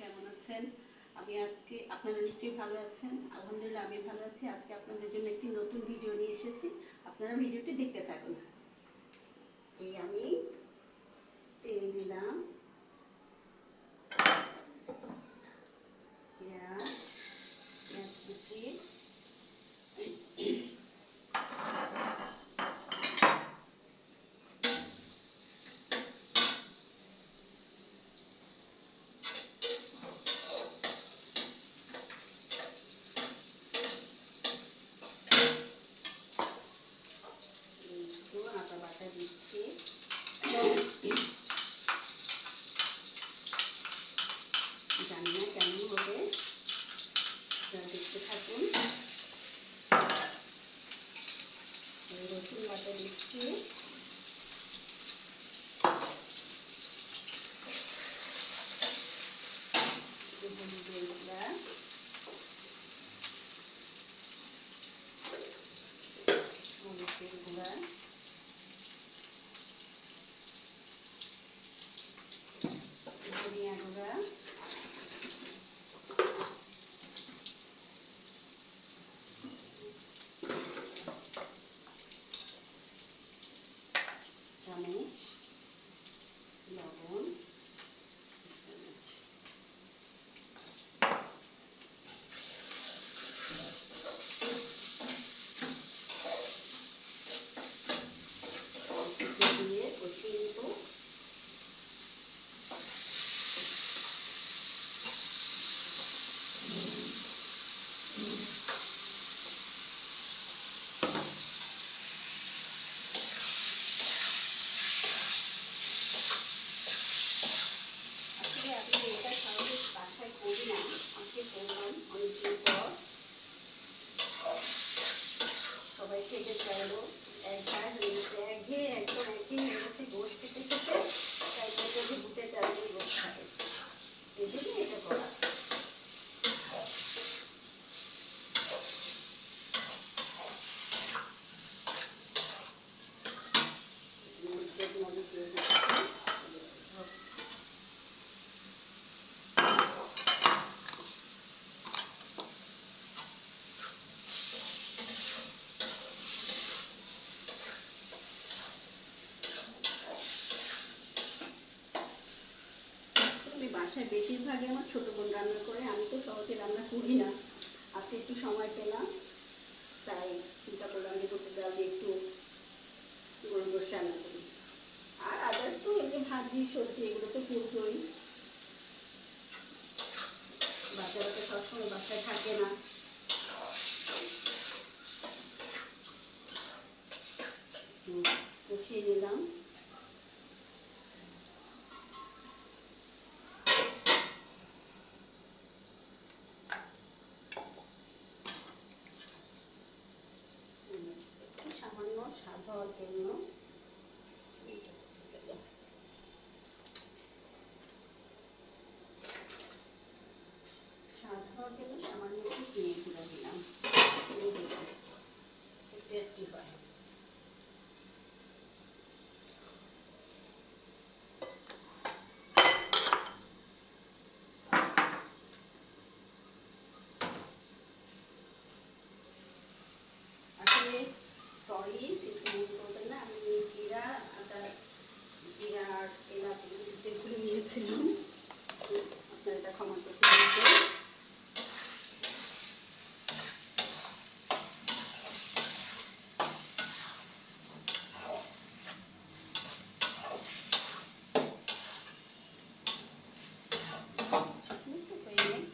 কেমন আছেন? আমি আজকে, আপনারা নিশ্চয়ই ভালো আছেন। আলহামদুলিল্লাহ, আমি ভালো আছি। আজকে আপনাদের জন্য একটি নতুন ভিডিও নিয়ে এসেছি। আপনারা ভিডিওটি দেখতে থাকুন। এই আমি তেল দিলাম। দিচ্ছি। জানি না কেমন হবে। দেখতে থাকুন রসুন বাটা দিচ্ছি একটু হলুদের গুঁড়া মরিচের গুঁড়া ধনিয়া গুঁড়া চামচ লবণ চামচ একটু দিয়ে কষিয়ে নেব আসলে আমি এটা স্বাভাবিক বাসায় করি না আজকে করলাম অনেকদিন পর সবাই খেতে চাইলো এক ঘাট হয়ে গেছে একঘেয়ে একদম একঘেয়ে হয়ে গেছে গোশ খেতে খেতে তাই যদি বুটে চাল দিয়ে গোশ খাবে এই জন্য এটা করা মরিচের মরিচ দিয়ে দিচ্ছি আমি বাসায় বেশিরভাগই আমার ছোটো বোন রান্না করে, আমি তো সহজে রান্না করি না। আজকে একটু সময় পেলাম, তাই চিন্তা করলাম যে করতে দিয়ে একটু গরু গোস রান্না করি। আর আদার্স তো এমনি ভাজি, সবজি, এগুলো তো করবই বাচ্চারা তো সবসময় বাসায় থাকে না একটু কষিয়ে নিলাম একটু সামান্য স্বাদ হওয়ার জন্য স্বাদ হওয়ার জন্য সামান্য একটু চিনি গুঁড়া দিলাম টেস্টি হয় আসলে সরি কিছু মনে করবেন না আমি জিরা আদা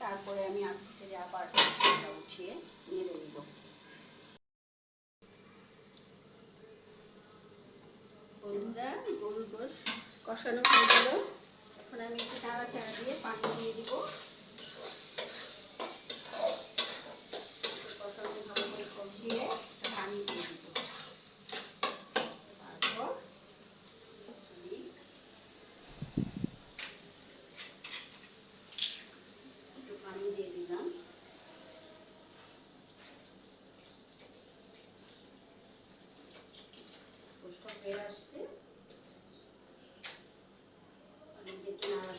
তারপরে আমি আস্তে থেকে আবার উঠিয়ে নেড়ে দেবো বন্ধুরা গরুর গোশ কষানো হয়ে গেল। এখন আমি একটু নাড়াচাড়া দিয়ে পানি দিয়ে দিব। কষানো ভালো পানি দিয়ে দিব। তারপর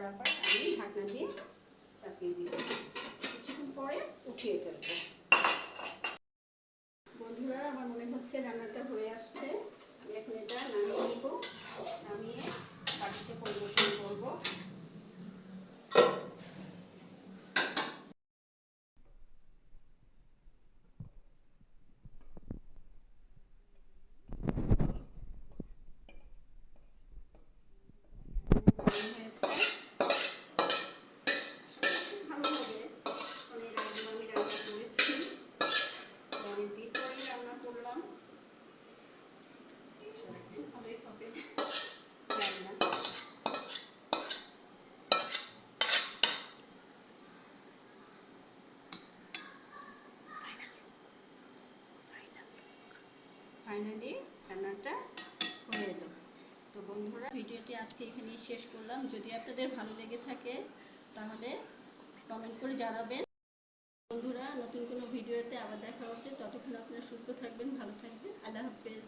তারপর পর আমি ঢাকনা দিয়ে চাপিয়ে দিব কিছুক্ষণ পরে উঠিয়ে ফেলব। বন্ধুরা, আমার মনে হচ্ছে রান্নাটা হয়ে আসছে। আমি এখন এটা নামিয়ে নিব। নামিয়ে বাড়িতে পরিবেশন করব হয়েছে সবকিছু ভালো হবে কারণ এর আগে আমি রান্না করেছি অনেকদিন পরে রান্না করলাম আশা রাখছি ভালোই হবে রান্না ফাইনালি রান্নাটা হয়ে এলো। তো বন্ধুরা, ভিডিওটি আজকে এখানেই শেষ করলাম। যদি আপনাদের ভালো লেগে থাকে, তাহলে কমেন্ট করে জানাবেন। বন্ধুরা, নতুন কোনো ভিডিওতে আবার দেখা হচ্ছে। ততক্ষণ আপনারা সুস্থ থাকবেন, ভালো থাকবেন। আল্লাহ হাফেজ।